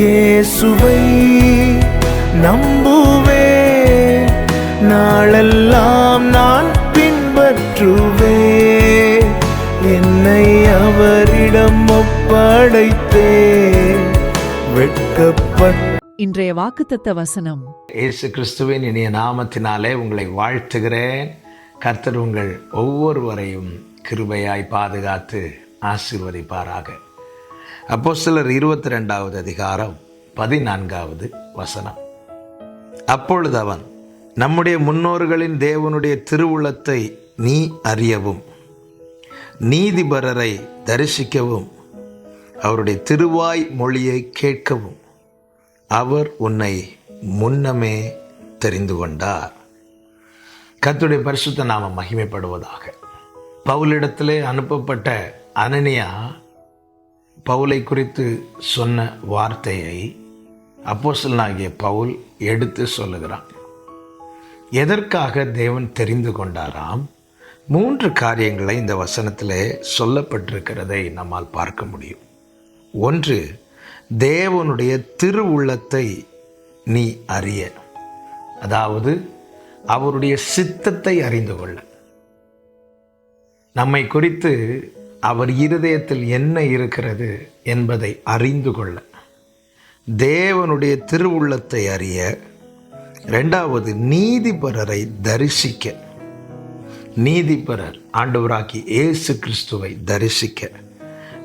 இயேசுவை நம்புவேன் நாளெல்லாம் நான் பின்பற்றுவேன் என்னை அவரிடம் ஒப்படைத்தேன். வெட்கப்பட்ட இன்றைய வாக்குத்தத்த வசனம். இயேசு கிறிஸ்துவின் இனிய நாமத்தினாலே உங்களை வாழ்த்துகிறேன். கர்த்தர் உங்கள் ஒவ்வொருவரையும் கிருபையாய் பாதுகாத்து ஆசீர்வதிப்பாராக. அப்போ சிலர் இருபத்தி ரெண்டாவது அதிகாரம் பதினான்காவது வசனம். அப்பொழுது அவன் நம்முடைய முன்னோர்களின் தேவனுடைய திருவுளத்தை நீ அறியவும் நீதிபரரை தரிசிக்கவும் அவருடைய திருவாய் மொழியை கேட்கவும் அவர் உன்னை முன்னமே தெரிந்து கொண்டார். கத்துடைய பரிசுத்த நாம மகிமைப்படுவதாக. பவுலிடத்திலே அனுப்பப்பட்ட அனனியா பவுலை குறித்து சொன்ன வார்த்தையை அப்போசலனாகிய பவுல் எடுத்து சொல்லுகிறான். எதற்காக தேவன் தெரிந்து கொண்டாராம்? மூன்று காரியங்களை இந்த வசனத்தில் சொல்லப்பட்டிருக்கிறதை நம்மால் பார்க்க முடியும். ஒன்று தேவனுடைய திருவுள்ளத்தை நீ அறிய. அதாவது அவருடைய சித்தத்தை அறிந்து கொள்ள. நம்மை குறித்து அவர் இருதயத்தில் என்ன இருக்கிறது என்பதை அறிந்து கொள்ள. தேவனுடைய திருவுள்ளத்தை அறிய ரெண்டாவது நீதிபரரை தரிசிக்க. நீதிபரர் ஆண்டவராக்கி இயேசு கிறிஸ்துவை தரிசிக்க.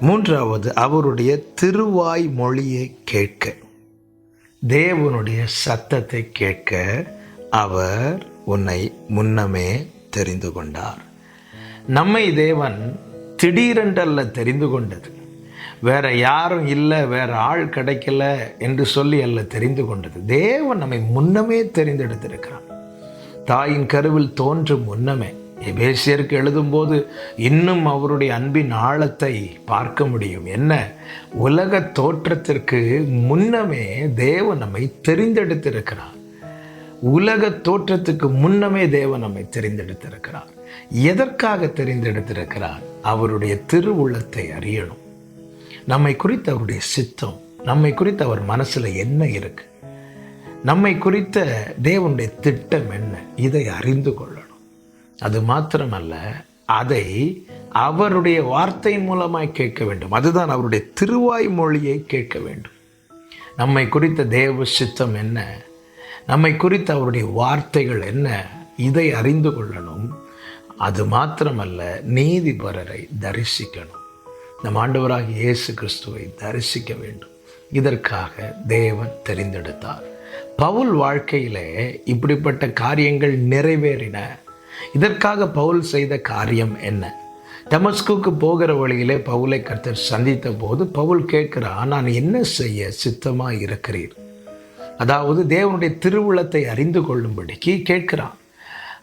மூன்றாவது அவருடைய திருவாய் மொழியை கேட்க. தேவனுடைய சத்தத்தை கேட்க அவர் உன்னை முன்னமே தெரிந்து கொண்டார். நம்மை தேவன் திடீரென்றல்ல தெரிந்து கொண்டது. வேற யாரும் இல்லை வேற ஆள் கிடைக்கல என்று சொல்லி அல்ல தெரிந்து கொண்டது. தேவன் நம்மை முன்னமே தெரிந்தெடுத்திருக்கிறான். தாயின் கருவில் தோன்றும் முன்னமே. எபேசியருக்கு எழுதும்போது இன்னும் அவருடைய அன்பின் ஆழத்தை பார்க்க முடியும். என்ன? உலக தோற்றத்திற்கு முன்னமே தேவன் நம்மை தெரிந்தெடுத்திருக்கிறான் உலக தோற்றத்துக்கு முன்னமே தேவன் நம்மை தெரிந்தெடுத்திருக்கிறார். எதற்காக தெரிந்தெடுத்திருக்கிறார்? அவருடைய திருவுள்ளத்தை அறியணும். நம்மை குறித்த அவருடைய சித்தம் நம்மை குறித்த அவர் மனசில் என்ன இருக்கு? நம்மை குறித்த தேவனுடைய திட்டம் என்ன? இதை அறிந்து கொள்ளணும். அது மாத்திரமல்ல அதை அவருடைய வார்த்தையின் மூலமாய் கேட்க வேண்டும். அதுதான் அவருடைய திருவாய் மொழியை கேட்க வேண்டும். நம்மை குறித்த தேவ சித்தம் என்ன? நம்மை குறித்த அவருடைய வார்த்தைகள் என்ன? இதை அறிந்து கொள்ளணும். அது மாத்திரமல்ல நீதிபரரை தரிசிக்கணும். நம் ஆண்டவராக இயேசு கிறிஸ்துவை தரிசிக்க வேண்டும். இதற்காக தேவன் தெரிந்தெடுத்தார். பவுல் வாழ்க்கையிலே இப்படிப்பட்ட காரியங்கள் நிறைவேறின. இதற்காக பவுல் செய்த காரியம் என்ன? டமஸ்குக்கு போகிற வழியிலே பவுலை கர்த்தர் சந்தித்த போது பவுல் கேட்கிறான் நான் என்ன செய்ய சித்தமாக இருக்கிறீர்? அதாவது தேவனுடைய திருவுளத்தை அறிந்து கொள்ளும்படிக்கு கேட்கிறான்.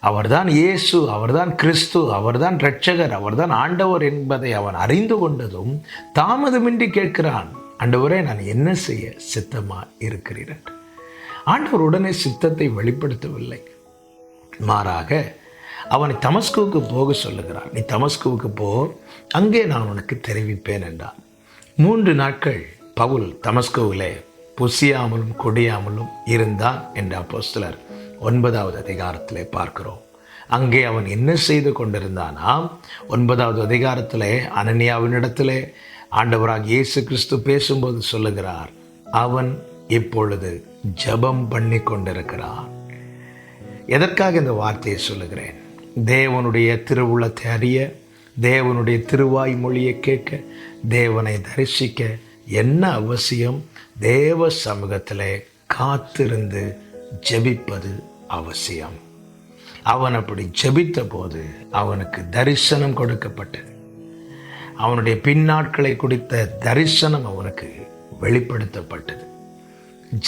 அவர்தான் இயேசு அவர்தான் கிறிஸ்து அவர்தான் இரட்சகர் அவர்தான் ஆண்டவர் என்பதை அவன் அறிந்து கொண்டதும் தாமதமின்றி கேட்கிறான். ஆண்டவரே நான் என்ன செய்ய சித்தமாக இருக்கிறேன் ஆண்டவர் உடனே சித்தத்தை வெளிப்படுத்தவில்லை. மாறாக அவனை தமஸ்குவுக்கு போக சொல்லுகிறான் நீ தமஸ்குவுக்கு போ அங்கே நான் உனக்கு தெரிவிப்பேன் என்றான். மூன்று நாட்கள் பவுல் தமஸ்குவிலே புசியாமலும் கொடியாமலும் இருந்தான் என்ற அப்போஸ்தலர் ஒன்பதாவது அதிகாரத்திலே பார்க்கிறோம். அங்கே அவன் என்ன செய்து கொண்டிருந்தானாம்? ஒன்பதாவது அதிகாரத்திலே அனன்யாவினிடத்திலே ஆண்டவராக இயேசு கிறிஸ்து பேசும்போது சொல்லுகிறார் அவன் இப்பொழுது ஜெபம் பண்ணி கொண்டிருக்கிறான். எதற்காக இந்த வார்த்தையை சொல்லுகிறேன்? தேவனுடைய திருவுள்ளத்தை அறிய தேவனுடைய திருவாய் மொழியை கேட்க தேவனை தரிசிக்க என்ன அவசியம்? தேவ சமூகத்தில் காத்திருந்து ஜெபிப்பது அவசியம். அவன் அப்படி ஜெபித்த போது அவனுக்கு தரிசனம் கொடுக்கப்பட்டது. அவனுடைய பின்னாட்களை குறித்த தரிசனம் அவனுக்கு வெளிப்படுத்தப்பட்டது.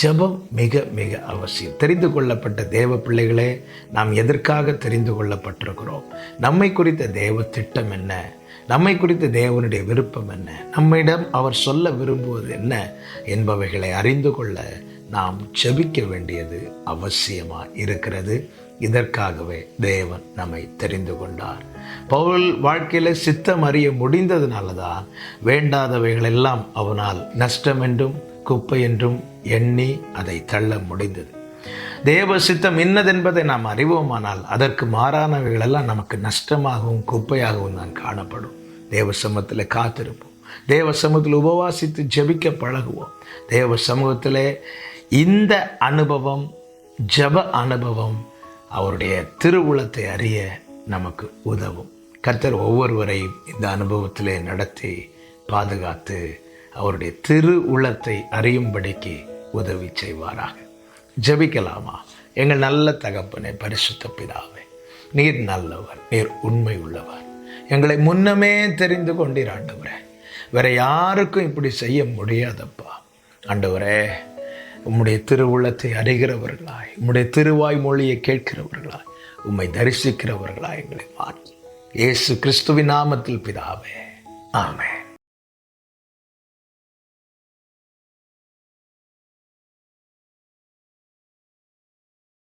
ஜெபம் மிக மிக அவசியம். தெரிந்து கொள்ளப்பட்ட தேவ பிள்ளைகளே நாம் எதற்காக தெரிந்து கொள்ளப்பட்டிருக்கிறோம்? நம்மை குறித்த தேவ திட்டம் என்ன? நம்மை குறித்த தேவனுடைய விருப்பம் என்ன? நம்மிடம் அவர் சொல்ல விரும்புவது என்ன என்பவைகளை அறிந்து கொள்ள நாம் ஜெபிக்க வேண்டியது அவசியமாக இருக்கிறது. இதற்காகவே தேவன் நம்மை தெரிந்து கொண்டார். பவுல் வாழ்க்கையில் சித்தம் அறிய முடிந்ததுனால தான் வேண்டாதவைகள் எல்லாம் அவனால் நஷ்டம் என்றும் குப்பை என்றும் எண்ணி அதை தள்ள முடிந்தது. தேவ சித்தம் இன்னதென்பதை நாம் அறிவோமானால் அதற்கு மாறானவைகள் எல்லாம் நமக்கு நஷ்டமாகவும் குப்பையாகவும் தான் காணப்படும். தேவ சமூகத்தில் காத்திருப்போம். தேவ சமூகத்தில் உபவாசித்து ஜெபிக்க பழகுவோம். தேவ சமூகத்தில் இந்த அனுபவம் ஜப அனுபவம் அவருடைய திருவுளத்தை அறிய நமக்கு உதவும். கர்த்தர் ஒவ்வொருவரையும் இந்த அனுபவத்திலே நடத்தி பாதுகாத்து அவருடைய திரு உள்ளத்தை அறியும்படிக்கு உதவி செய்வாராக. ஜெபிக்கலாமா? எங்கள் நல்ல தகப்பனை பரிசுத்த பிதாவே நீர் நல்லவர் நீர் உண்மை உள்ளவர். எங்களை முன்னமே தெரிந்து கொண்டீர் ஆண்டவரே. வேற யாருக்கும் இப்படி செய்ய முடியாதப்பா. ஆண்டவரே உம்முடைய திருவுள்ளத்தை அறிகிறவர்களாய் உம்முடைய திருவாய் மொழியை கேட்கிறவர்களாய் உம்மை தரிசிக்கிறவர்களாய் எங்களை மாற்றி இயேசு கிறிஸ்துவின் நாமத்தில் பிதாவே ஆமே